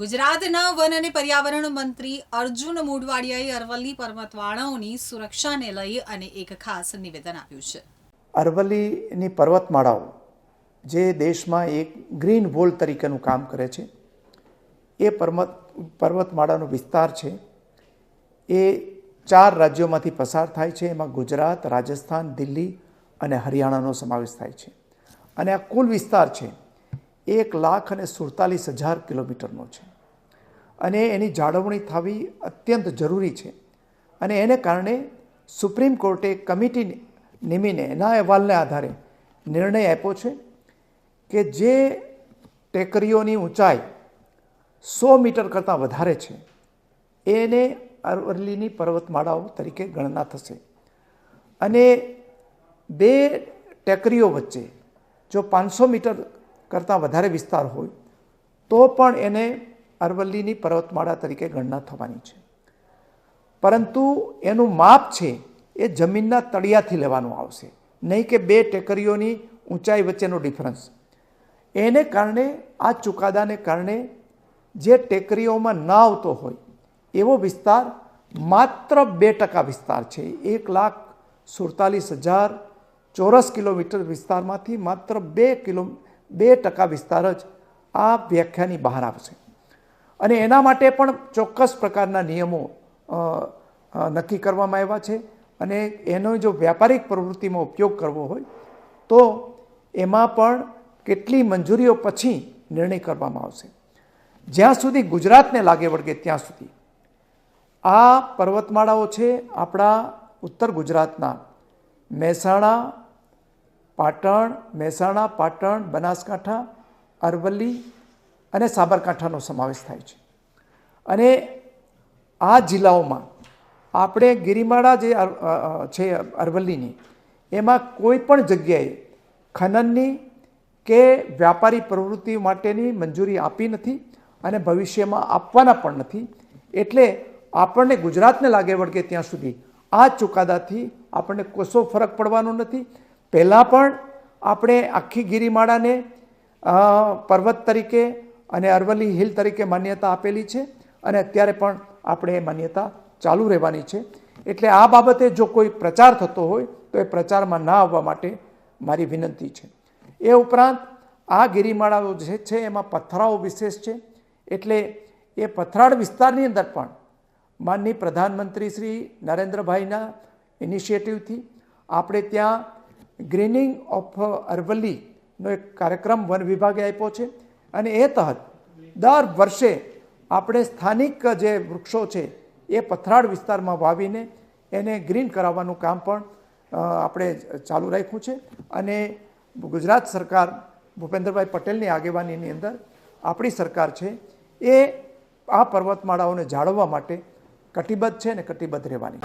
ગુજરાતના વન અને પર્યાવરણ મંત્રી અર્જુન મોઢવાડિયાએ અરવલ્લી પર્વતમાળાઓની સુરક્ષાને લઈ અને એક ખાસ નિવેદન આપ્યું છે. અરવલ્લીની પર્વતમાળાઓ જે દેશમાં એક ગ્રીન વોલ તરીકેનું કામ કરે છે, એ પર્વત, પર્વતમાળાનો વિસ્તાર છે, એ ચાર રાજ્યોમાંથી પસાર થાય છે, એમાં ગુજરાત, રાજસ્થાન, દિલ્હી અને હરિયાણાનો સમાવેશ થાય છે. અને આ કુલ વિસ્તાર છે, એક લાખ અને સુડતાલીસ હજાર કિલોમીટરનો છે. અને એની જાળવણી થવી અત્યંત જરૂરી છે. અને એને કારણે સુપ્રીમ કોર્ટે કમિટી નિમીને એના અહેવાલને આધારે નિર્ણય આપ્યો છે કે જે ટેકરીઓની ઊંચાઈ સો મીટર કરતાં વધારે છે, એને અરવલ્લીની પર્વતમાળાઓ તરીકે ગણના થશે. અને બે ટેકરીઓ વચ્ચે જો પાંચસો મીટર કરતાં વધારે વિસ્તાર હોય, તો પણ એને અરવલ્લીની પર્વતમાળા તરીકે ગણના થવાની છે. પરંતુ એનું માપ છે એ જમીનના તળિયાથી લેવાનું આવશે. નહીં કે બે ટેકરીઓની ઊંચાઈ વચ્ચેનો ડિફરન્સ. એને કારણે, આ ચુકાદાને કારણે જે ટેકરીઓમાં ન આવતો હોય, એવો વિસ્તાર માત્ર બે ટકા વિસ્તાર છે. એક લાખ સુડતાલીસ હજાર ચોરસ કિલોમીટર વિસ્તારમાંથી માત્ર બે કિલો, બે ટકા વિસ્તાર જ આ વ્યાખ્યાની બહાર આવશે. અને એના માટે પણ ચોક્કસ પ્રકારના નિયમો નક્કી કરવામાં આવ્યા છે. અને એનો જો વ્યાપારિક પ્રવૃત્તિમાં ઉપયોગ કરવો હોય, તો એમાં પણ કેટલી મંજૂરીઓ પછી નિર્ણય કરવામાં આવશે. જ્યાં સુધી ગુજરાતને લાગે વળગે ત્યાં સુધી. આ પર્વતમાળાઓ છે આપણા ઉત્તર ગુજરાતના. મહેસાણા, પાટણ મહેસાણા, પાટણ, બનાસકાંઠા, અરવલ્લી અને સાબરકાંઠાનો સમાવેશ થાય છે. અને આ જિલ્લાઓમાં આપણે ગિરિમાળા જે છે અરવલ્લીની, એમાં કોઈ પણ જગ્યાએ ખનનની કે વ્યાપારી પ્રવૃત્તિ માટેની મંજૂરી આપી નથી અને ભવિષ્યમાં આપવાના પણ નથી. એટલે આપણને ગુજરાતને લાગે વળગે ત્યાં સુધી આ ચુકાદાથી આપણને કોશો ફરક પડવાનો નથી. પહેલાં પણ આપણે આખી ગિરિમાળાને પર્વત તરીકે અને અરવલ્લી હિલ તરીકે માન્યતા આપેલી છે અને અત્યારે પણ આપણે એ માન્યતા ચાલુ રહેવાની છે. એટલે આ બાબતે જો કોઈ પ્રચાર થતો હોય તો એ પ્રચારમાં ના આવવા માટે મારી વિનંતી છે. એ ઉપરાંત આ ગિરિમાળાઓ જે છે એમાં પથરાઓ વિશેષ છે. એટલે એ પથરાળ વિસ્તારની અંદર પણ માનની પ્રધાનમંત્રી શ્રી નરેન્દ્રભાઈના ઇનિશિયેટિવથી આપણે ત્યાં ગ્રીનિંગ ઓફ અરવલ્લીનો એક કાર્યક્રમ વન વિભાગે આપ્યો છે. અને એ તહત દર વર્ષે આપણે સ્થાનિક જે વૃક્ષો છે, એ પથરાળ વિસ્તારમાં વાવીને એને ગ્રીન કરાવવાનું કામ પણ આપણે ચાલુ રાખ્યું છે. અને ગુજરાત સરકાર ભૂપેન્દ્રભાઈ પટેલની આગેવાનીની અંદર આપણી સરકાર છે, એ આ પર્વતમાળાઓને જાળવવા માટે કટિબદ્ધ છે ને કટિબદ્ધ રહેવાની